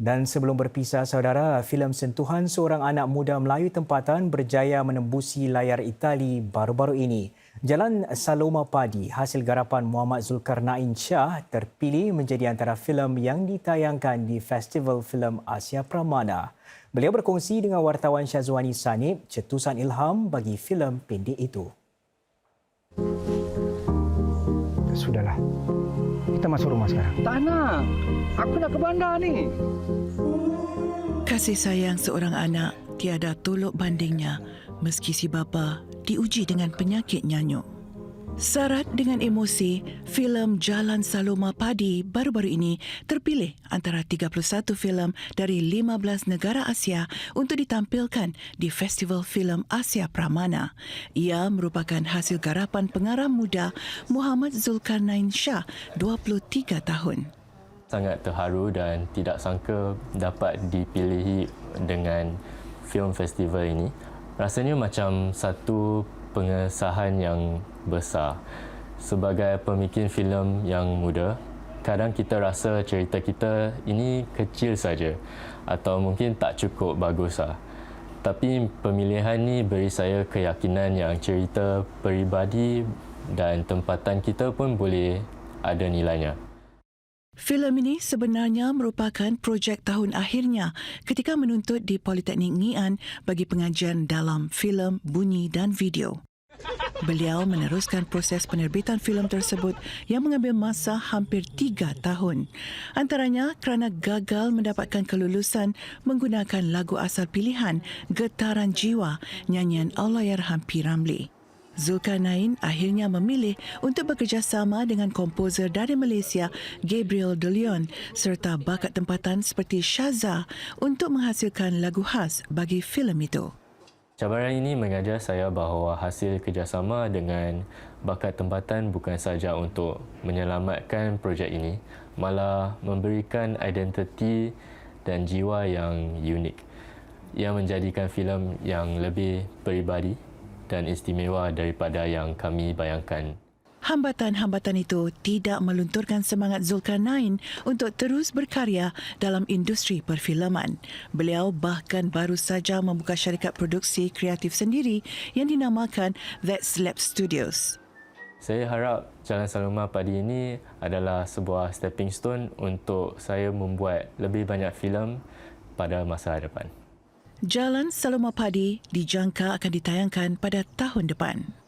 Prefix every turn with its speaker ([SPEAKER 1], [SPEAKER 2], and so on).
[SPEAKER 1] Dan sebelum berpisah saudara, filem sentuhan seorang anak muda Melayu tempatan berjaya menembusi layar Itali baru-baru ini. Jalan Saloma Padi hasil garapan Muhammad Zulkarnain Shah terpilih menjadi antara filem yang ditayangkan di Festival Filem Asia Pramana. Beliau berkongsi dengan wartawan Syazwani Sanib cetusan ilham bagi filem pendek itu.
[SPEAKER 2] Sudahlah. Kita masuk rumah sekarang.
[SPEAKER 3] Tak nak. Aku nak ke bandar ni.
[SPEAKER 4] Kasih sayang seorang anak tiada tolok bandingnya meski si bapa diuji dengan penyakit nyanyuk. Sarat dengan emosi, filem Jalan Saloma Padi baru-baru ini terpilih antara 31 filem dari 15 negara Asia untuk ditampilkan di Festival Filem Asia Pramana. Ia merupakan hasil garapan pengarah muda Muhammad Zulkarnain Shah, 23 tahun.
[SPEAKER 5] Sangat terharu dan tidak sangka dapat dipilihi dengan film festival ini. Rasanya macam satu pengesahan yang besar. Sebagai pemikir filem yang muda, kadang kita rasa cerita kita ini kecil saja atau mungkin tak cukup bagus lah. Tapi pemilihan ni beri saya keyakinan yang cerita peribadi dan tempatan kita pun boleh ada nilainya.
[SPEAKER 4] Filem ini sebenarnya merupakan projek tahun akhirnya ketika menuntut di Politeknik Ngian bagi pengajian dalam filem, bunyi dan video. Beliau meneruskan proses penerbitan filem tersebut yang mengambil masa hampir tiga tahun. Antaranya kerana gagal mendapatkan kelulusan menggunakan lagu asal pilihan Getaran Jiwa nyanyian Allahyarham P. Ramlee. Zulkarnain akhirnya memilih untuk bekerjasama dengan komposer dari Malaysia Gabriel De Leon serta bakat tempatan seperti Shaza untuk menghasilkan lagu khas bagi filem itu.
[SPEAKER 5] Cabaran ini mengajar saya bahawa hasil kerjasama dengan bakat tempatan bukan sahaja untuk menyelamatkan projek ini, malah memberikan identiti dan jiwa yang unik yang menjadikan filem yang lebih peribadi dan istimewa daripada yang kami bayangkan.
[SPEAKER 4] Hambatan-hambatan itu tidak melunturkan semangat Zulkarnain untuk terus berkarya dalam industri perfilman. Beliau bahkan baru saja membuka syarikat produksi kreatif sendiri yang dinamakan That's Lab Studios.
[SPEAKER 5] Saya harap Jalan Saloma Padi ini adalah sebuah stepping stone untuk saya membuat lebih banyak filem pada masa depan.
[SPEAKER 4] Jalan Saloma Padi dijangka akan ditayangkan pada tahun depan.